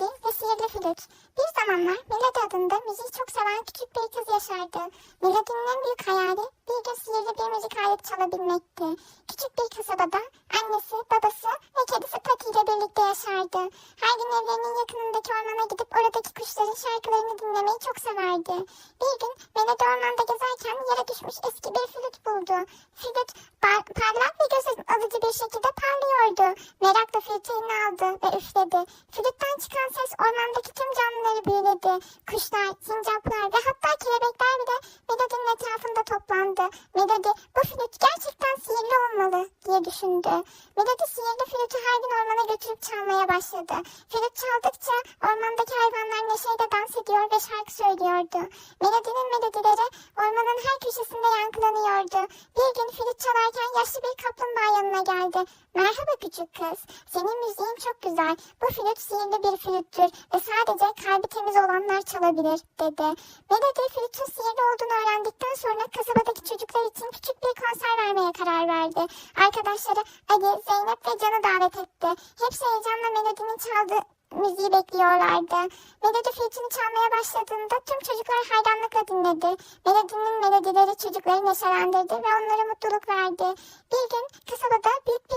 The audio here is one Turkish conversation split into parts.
Melody ve Sihirli Flüt. Bir zamanlar Melody adında müziği çok seven küçük bir kız yaşardı. Melody'nin en büyük hayali bir gün sihirli bir müzik aleti çalabilmekti. Küçük bir kasabada annesi, babası ve kedisi Patty ile birlikte yaşardı. Her gün evlerinin yakınındaki ormana gidip oradaki kuşların şarkılarını dinlemeyi çok severdi. Bir gün Melody ormanda gezerken yere düşmüş eski bir flüt buldu. Flüt par- parlak ve göz alıcı bir şekilde parlıyordu. Merakla flütü aldı ve üfledi. Flütten çıkan ses ormandaki tüm canlıları büyüledi. Kuşlar, sincaplar ve hatta kelebekler bile Melody'nin etrafında toplandı. Melody bu flüt gerçekten sihirli olmalı diye düşündü. Melody sihirli flütü her gün ormana götürüp çalmaya başladı. Flüt çaldıkça ormandaki hayvanlar neşeyle dans ediyor ve şarkı söylüyordu. Melody'nin melodileri ormanın her köşesinde yankılanıyordu. Bir gün flüt çalarken yaşlı bir kaplumbağa yanına geldi. Merhaba küçük kız. Senin müziğin çok güzel. Bu flüt sihirli bir flüttür ve sadece kalbi temiz olanlar çalabilir dedi. Melody flütün sihirli olduğunu öğrendikten sonra kasabadaki çocuklar için küçük bir konser vermeye karar verdi. Arkadaşları Ali, Zeynep ve Can'ı davet etti. Hepsi heyecanla Melody'nin çaldığı müziği bekliyorlardı. Melody flütünü çalmaya başladığında tüm çocuklar hayranlıkla dinledi. Melody'nin melodileri çocukları neşelendirdi ve onlara mutluluk verdi. Bir gün kasabada büyük bir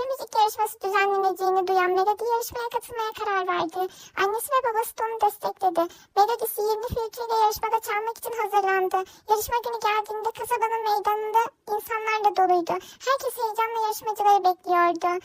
yarışması düzenleneceğini duyan Melody yarışmaya katılmaya karar verdi. Annesi ve babası da onu destekledi. Melody sihirli flütüyle yarışmada çalmak için hazırlandı. Yarışma günü geldiğinde kasabanın meydanında insanlarla doluydu. Herkes heyecanla yarışmacıları bekliyordu.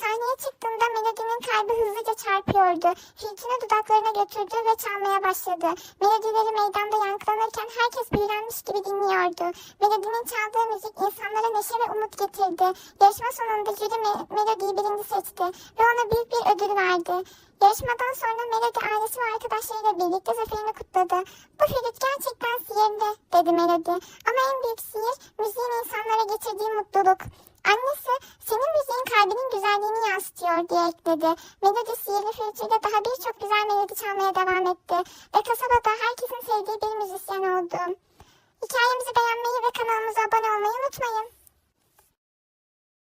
Sahneye çıktığında Melody'nin kalbi hızlıca çarpıyordu. Flütünü dudaklarına götürdü ve çalmaya başladı. Melodileri meydanda yankılanırken herkes büyülenmiş gibi dinliyordu. Melody'nin çaldığı müzik insanlara neşe ve umut getirdi. Yarışma sonunda jüri Me- Melody'yi birinci seçti ve ona büyük bir ödül verdi. Yarışmadan sonra Melody ailesi ve arkadaşlarıyla birlikte zaferini kutladı. Bu flüt gerçekten sihirli dedi Melody. Ama en büyük sihir müziğin insanlara getirdiği mutluluk. Annesi senin müziğin kalbinin güzelliğini yansıtıyor diye ekledi. Melody sihirli flütüyle daha birçok güzel melodi çalmaya devam etti. Ve kasabada herkesin sevdiği bir müzisyen oldu. Hikayemizi beğenmeyi ve kanalımıza abone olmayı unutmayın.